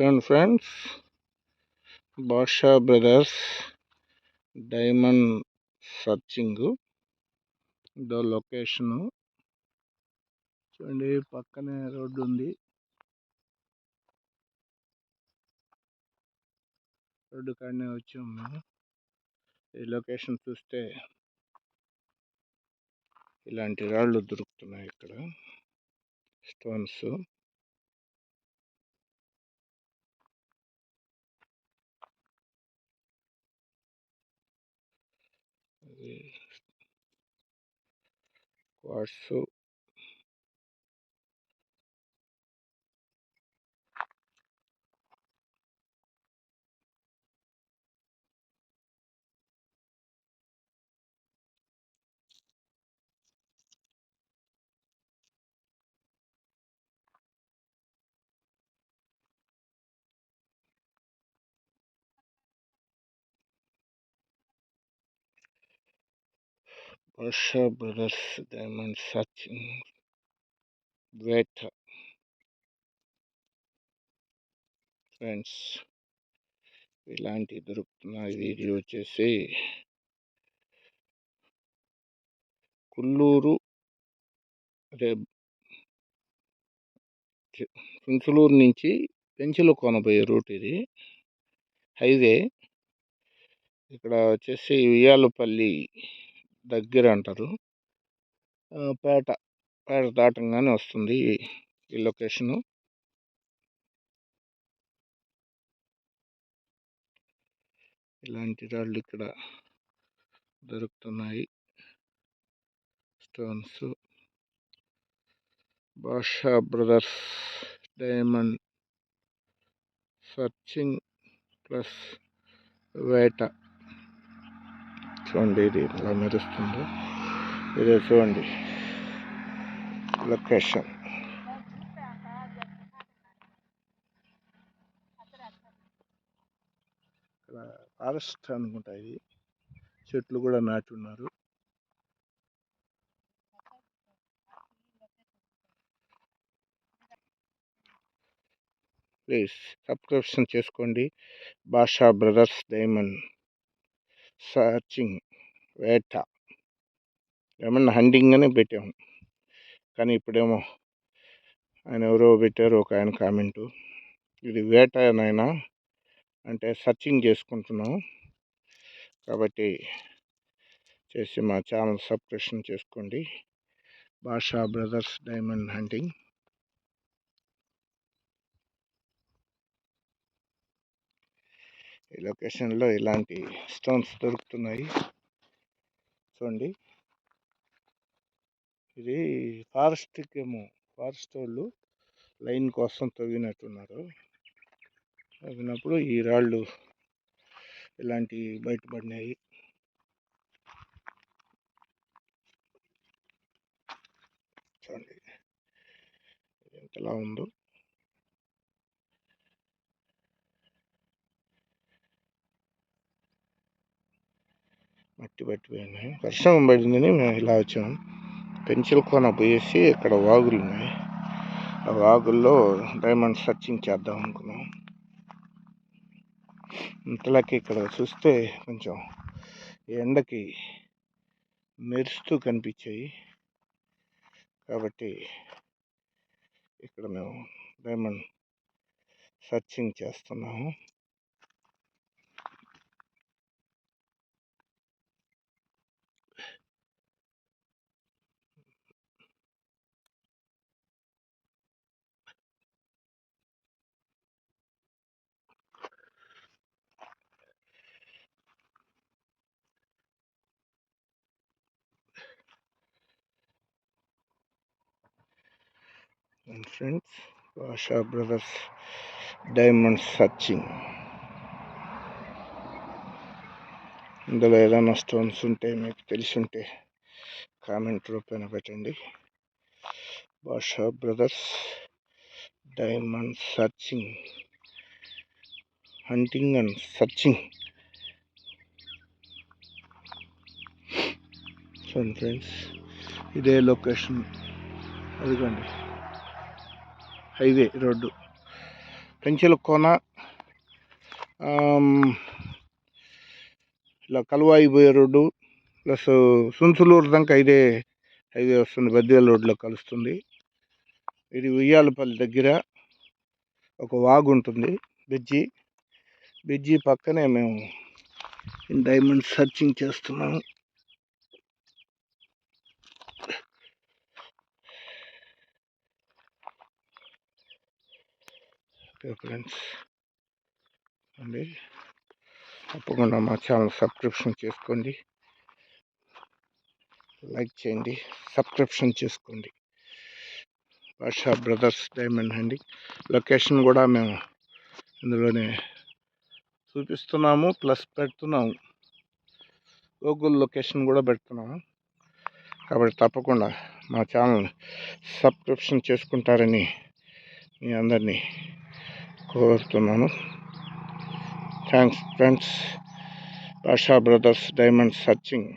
చూడండి friends. Basha brothers diamond searching. ఇదో location. చూడండి పక్కనే రోడ్డు ఉంది. రోడ్డు కాడనే వచ్చాము. మేము ఈ లొకేషన్ చూస్తే ఇలాంటి రాళ్ళు దొరుకుతున్నాయి ఇక్కడ. Stones. quartzo Varsha brothers diamond Sachin వేట ఫ్రెండ్స్ ఇలాంటివి దొరుకుతున్నాయి వీడియో వచ్చేసి కుల్లూరు అదే చించులూరు నుంచి పెంచుల కొనబోయే రూట్ ఇది. హైవే. ఇక్కడ వచ్చేసి ఉయ్యాలపల్లి దగ్గర అంటారు పేట పేట దాటంగానే వస్తుంది ఈ లొకేషను. ఇలాంటి రాళ్ళు ఇక్కడ దొరుకుతున్నాయి. Stones. Basha brothers diamond searching plus వేట. చూడండి ఇది ఇలా మెరుస్తుంది. ఇది చూడండి లొకేషన్. ఇక్కడ ఫారెస్ట్ అనుకుంటా ఇది. చెట్లు కూడా నాటి ఉన్నారు. ప్లీజ్ సబ్స్క్రిప్షన్ చేసుకోండి. Basha brothers diamond searching. వేట. ఏమన్నా హండింగ్ అని పెట్టాము. కానీ ఇప్పుడేమో ఆయన ఎవరో పెట్టారు ఒక ఆయన కామెంటు. ఇది వేట నాయనా అంటే సర్చింగ్ చేసుకుంటున్నాం. కాబట్టి చేసి మా ఛానల్ సబ్స్క్రిప్షన్ చేసుకోండి. భాషా బ్రదర్స్ డైమండ్ హంటింగ్. ఈ లొకేషన్లో ఇలాంటి స్టోన్స్ దొరుకుతున్నాయి. చూడండి. ఇది ఫారెస్ట్కి ఏమో ఫారెస్ట్ వాళ్ళు లైన్ కోసం తవ్వినట్టున్నారు. తవ్వినప్పుడు ఈ రాళ్ళు ఇలాంటివి బయటపడినాయి. చూడండి. ఎంతలా ఉందో. మట్టి పట్టిపోయినాయి వర్షం పడిందని మేము ఇలా వచ్చాము పెన్సిల్ కోన పోయేసి ఇక్కడ వాగులు ఉన్నాయి. ఆ వాగుల్లో డైమండ్ సర్చింగ్ చేద్దాం అనుకున్నాం. ఇంతలోకి ఇక్కడ చూస్తే కొంచెం ఎండకి మెరుస్తూ కనిపించాయి. కాబట్టి ఇక్కడ మేము డైమండ్ సర్చింగ్ చేస్తున్నాము. And friends Asha brothers diamond searching ఇందులో ఏదైనా స్టోన్స్ ఉంటే మీకు తెలిసుంటే కామెంట్ రూపాయన పెట్టండి. Basha brothers diamond searching hunting and searching so friends ఇదే లొకేషన్ అదిగోండి. Highway road. పెంచల కోన ఇలా కలువాయి పోయే రోడ్డు ప్లస్ సున్సులూరు దాకా ఇదే హైవే వస్తుంది బద్వేల్ రోడ్లో కలుస్తుంది. ఇది ఉయ్యాలపల్లి దగ్గర ఒక వాగు ఉంటుంది బ్రిడ్జి బ్రిడ్జి పక్కనే మేము డైమండ్ సర్చింగ్ చేస్తున్నాము. ఓకే ఫ్రెండ్స్ అండి తప్పకుండా మా ఛానల్ సబ్స్క్రిప్షన్ చేసుకోండి లైక్ చేయండి సబ్స్క్రిప్షన్ చేసుకోండి బాషా బ్రదర్స్ డైమండ్ అండి లొకేషన్ కూడా మేము ఇందులోనే చూపిస్తున్నాము ప్లస్ పెడుతున్నాము గూగుల్ లొకేషన్ కూడా పెడుతున్నాము కాబట్టి తప్పకుండా మా ఛానల్ సబ్స్క్రిప్షన్ చేసుకుంటారని మీ అందరినీ కోరుతున్నాను. Thanks friends Pasha brothers diamond searching